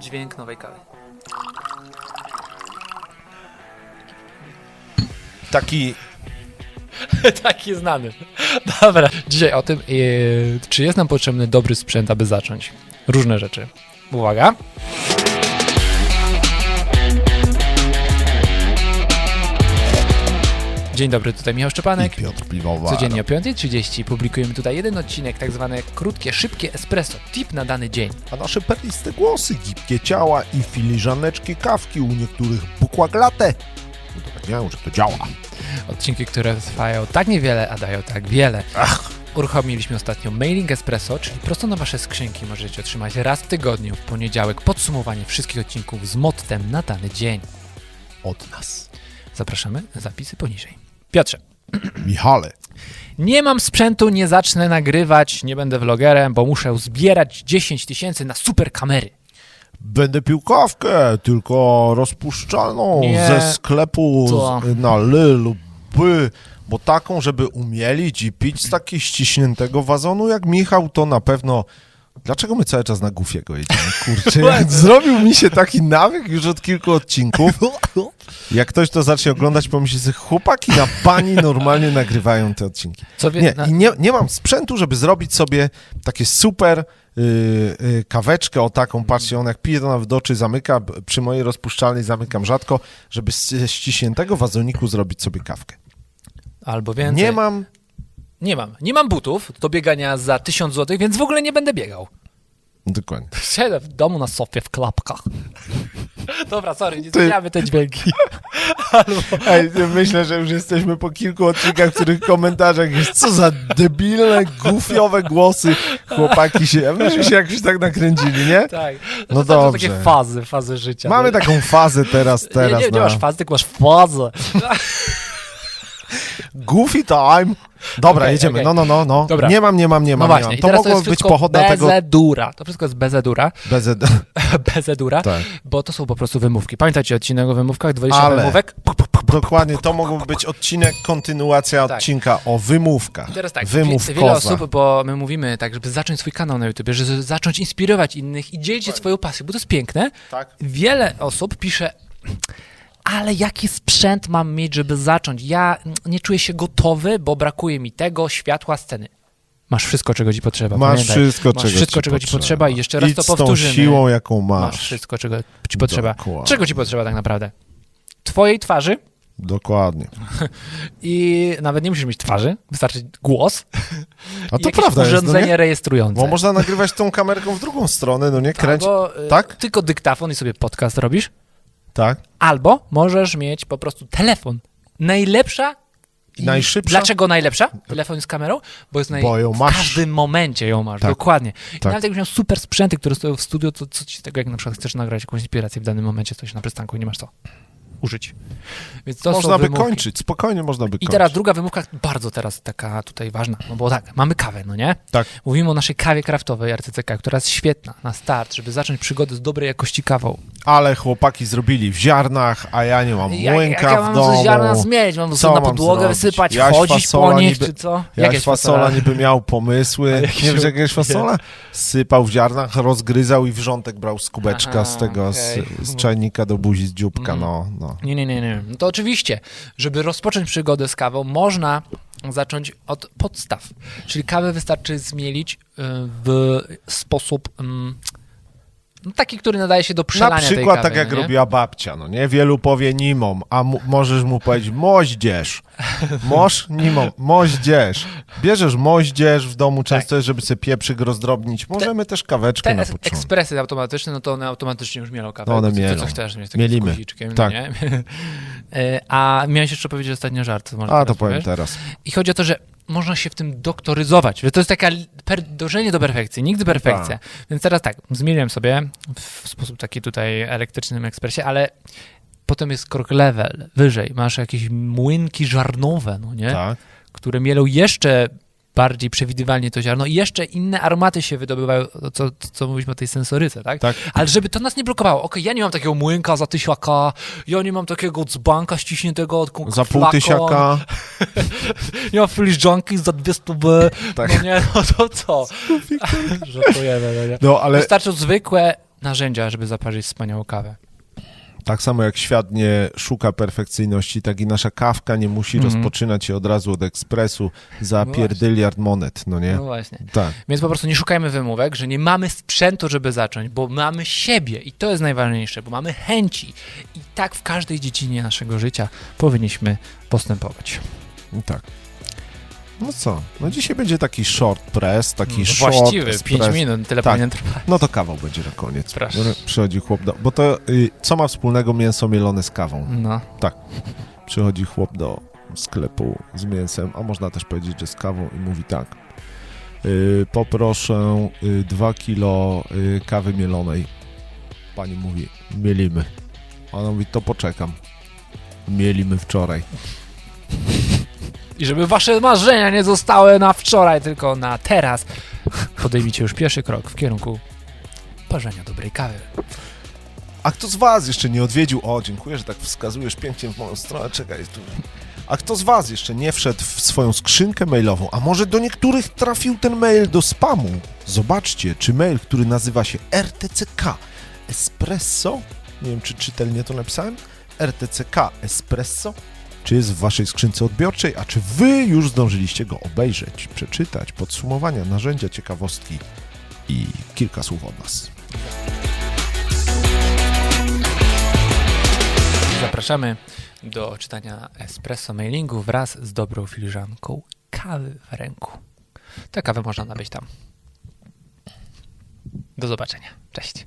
dźwięk nowej kawy. Taki Taki znany. Dobra. Dzisiaj o tym, yy, czy jest nam potrzebny dobry sprzęt, aby zacząć. Różne rzeczy. Uwaga. Dzień dobry, tutaj Michał i Szczepanek. Piotr Piwowar. Codziennie o 5.30 publikujemy tutaj jeden odcinek, tak zwane krótkie, szybkie espresso, tip na dany dzień. A nasze perliste głosy, gibkie ciała i filiżaneczki kawki u niektórych bukłak latte udowodniają, że to działa. Odcinki, które trwają tak niewiele, a dają tak wiele. Uruchomiliśmy ostatnio mailing espresso, czyli prosto na wasze skrzynki możecie otrzymać raz w tygodniu, w poniedziałek, podsumowanie wszystkich odcinków z mottem na dany dzień. Od nas. Zapraszamy, zapisy poniżej. Piotrze, Michale, nie mam sprzętu, nie zacznę nagrywać, nie będę vlogerem, bo muszę zbierać 10 tysięcy na super kamery. będę pił kawkę, tylko rozpuszczalną Nie. ze sklepu na ly lub by, bo taką, żeby umielić i pić z takiego ściśniętego wazonu jak Michał, to na pewno... Dlaczego my cały czas na Goofiego jedziemy? Kurczę, zrobił mi się taki nawyk już od kilku odcinków. Jak ktoś to zacznie oglądać, pomyśli sobie, chłopaki na pani normalnie nagrywają te odcinki. Nie, i nie, nie mam sprzętu, żeby zrobić sobie takie super yy, yy, kaweczkę o taką, patrzcie, on jak pije to nawet do oczy zamyka, przy mojej rozpuszczalnej zamykam rzadko, żeby z ściśniętego wazoniku zrobić sobie kawkę. albo więcej. Nie mam, Nie mam. Nie mam butów do biegania za 1000 zł, więc w ogóle nie będę biegał. dokładnie. Siedzę w domu na sofie w klapkach. Dobra, sorry, nie zmieniamy te dźwięki. Ej, myślę, że już jesteśmy po kilku odcinkach, w których komentarzach jest co za debilne, gufiowe głosy chłopaki się, myśmy się jakoś tak nakręcili, nie? Tak. No To są takie dobrze. fazy, fazy życia. Mamy taką fazę teraz, teraz nie, nie, nie na masz fazy, tylko masz fazę. Goofy time. Dobra, Okej, jedziemy. okej. No, no, no, no. Dobra. Nie mam, nie mam, nie No mam, właśnie, nie mam. To mogło być pochodna tego... bezedura. To wszystko jest bezedura, Bez... bezedura, Tak. bo to są po prostu wymówki. Pamiętacie odcinek o wymówkach? 20 Ale- wymówek? Dokładnie, to mógłby być odcinek, kontynuacja Tak. odcinka o wymówkach. I teraz tak, Wymów wie, wiele osób, bo my mówimy tak, żeby zacząć swój kanał na YouTube, żeby zacząć inspirować innych i dzielić się swoją pasją, bo to jest piękne. Tak. Wiele osób pisze, ale jaki sprzęt mam mieć, żeby zacząć? Ja nie czuję się gotowy, bo brakuje mi tego, światła, sceny. Masz wszystko, czego ci potrzeba. Masz pamiętaj. wszystko, Masz czego, wszystko, ci czego ci potrzeba i jeszcze raz Idź to z tą powtórzymy. siłą, jaką masz. Masz wszystko, czego ci potrzeba. Dokładnie. Czego ci potrzeba tak naprawdę? Twojej twarzy Dokładnie. i nawet nie musisz mieć twarzy, wystarczy głos A to prawda jest, no urządzenie nie? rejestrujące. Bo można nagrywać tą kamerką w drugą stronę, no nie? Kręć. Albo, y, Tak? Tylko dyktafon i sobie podcast robisz. Tak. Albo możesz mieć po prostu telefon. Najlepsza. i- Najszybsza? Dlaczego najlepsza? Telefon z kamerą? Bo jest naj... Bo ją w masz. każdym momencie ją masz, Tak. dokładnie. I Tak. nawet jakbyś miał super sprzęty, które stoją w studio, to co ci z tego, jak na przykład chcesz nagrać jakąś inspirację w danym momencie, coś na przystanku i nie masz co użyć. Więc to można by wymówki. kończyć, spokojnie można by I kończyć. teraz druga wymówka, bardzo teraz taka tutaj ważna, no bo tak, mamy kawę, no nie? Tak. Mówimy o naszej kawie kraftowej RCCK, która jest świetna na start, żeby zacząć przygodę z dobrej jakości kawą. Ale chłopaki zrobili w ziarnach, a ja nie mam Jak, młynka jak ja w mam domu. coś ziarna zmienić? Mam Co na podłogę wysypać, Jaś chodzić po nich, niby- czy co? Jaś jest fasola niby miał pomysły. jakiś- Nie wiesz, jak jakaś fasola? Sypał w ziarnach, rozgryzał i wrzątek brał z kubeczka Aha, z tego, okej. z, z czajnika do buzi, z dzióbka, Mm. no, no. Nie, nie, nie, nie. No to oczywiście, żeby rozpocząć przygodę z kawą, można zacząć od podstaw. Czyli kawę wystarczy zmielić y, w sposób mm, no, taki, który nadaje się do Na przelania tej przykład kawy. tak jak no nie? robiła babcia, no nie? Wielu powie nimom, a mu, możesz mu powiedzieć moździerz. Moż, nimom, moździerz. Bierzesz moździerz w domu często jest, żeby sobie pieprzyk rozdrobnić. Możemy też kaweczkę Te na początek. ekspresy automatyczne, no to one automatycznie już mielą kawę. No one to mielą. co chcesz mieć, Mielimy. Tak. no nie? E, A miałeś jeszcze powiedzieć ostatnio żart. A, to powiem powiesz? teraz. I chodzi o to, że można się w tym doktoryzować. Że to jest taka per, dążenie do perfekcji, nigdy perfekcja. Tak. Więc teraz tak, zmieniłem sobie w sposób taki tutaj elektrycznym ekspresie, ale potem jest krok level, wyżej. Masz jakieś młynki żarnowe, no nie? Tak. Które mielą jeszcze bardziej przewidywalnie to ziarno i jeszcze inne aromaty się wydobywają, co, co mówiliśmy o tej sensoryce, tak? Tak. Ale żeby to nas nie blokowało, okej, ja nie mam takiego młynka za tysiaka, ja nie mam takiego dzbanka ściśniętego od Za pół tysiaka. nie mam filiżanki za dwie stówy, Tak. no nie, no to co? Żartujemy, no nie. No, ale Wystarczą zwykłe narzędzia, żeby zaparzyć wspaniałą kawę. Tak samo jak świat nie szuka perfekcyjności, tak i nasza kawka nie musi Mhm. rozpoczynać się od razu od ekspresu za No pierdyliard monet, no nie? No właśnie. Tak. Więc po prostu nie szukajmy wymówek, że nie mamy sprzętu, żeby zacząć, bo mamy siebie i to jest najważniejsze, bo mamy chęci. I tak w każdej dziedzinie naszego życia powinniśmy postępować. Tak. No co? No dzisiaj będzie taki short press, taki No, short Właściwy, espresso. 5 minut, tyle Tak. powinien trwać. No to kawał będzie na koniec. Proszę. Przychodzi chłop do... Bo to y, co ma wspólnego mięso mielone z kawą? No. Przychodzi chłop do sklepu z mięsem, a można też powiedzieć, że z kawą i mówi tak. Y, poproszę y, 2 kilo y, kawy mielonej. Pani mówi, mielimy. Ona mówi, to poczekam. Mielimy wczoraj. I żeby wasze marzenia nie zostały na wczoraj, tylko na teraz, podejmijcie już pierwszy krok w kierunku parzenia dobrej kawy. A kto z was jeszcze nie odwiedził... O, dziękuję, że tak wskazujesz pięknie w moją stronę. Czekaj. Tu... A kto z was jeszcze nie wszedł w swoją skrzynkę mailową? A może do niektórych trafił ten mail do spamu? Zobaczcie, czy mail, który nazywa się RTCK Espresso, nie wiem, czy czytelnie to napisałem, RTCK Espresso, czy jest w waszej skrzynce odbiorczej, a czy wy już zdążyliście go obejrzeć, przeczytać, podsumowania, narzędzia, ciekawostki i kilka słów od nas. Zapraszamy do czytania espresso mailingu wraz z dobrą filiżanką kawy w ręku. Tę kawę można nabyć tam. Do zobaczenia. Cześć.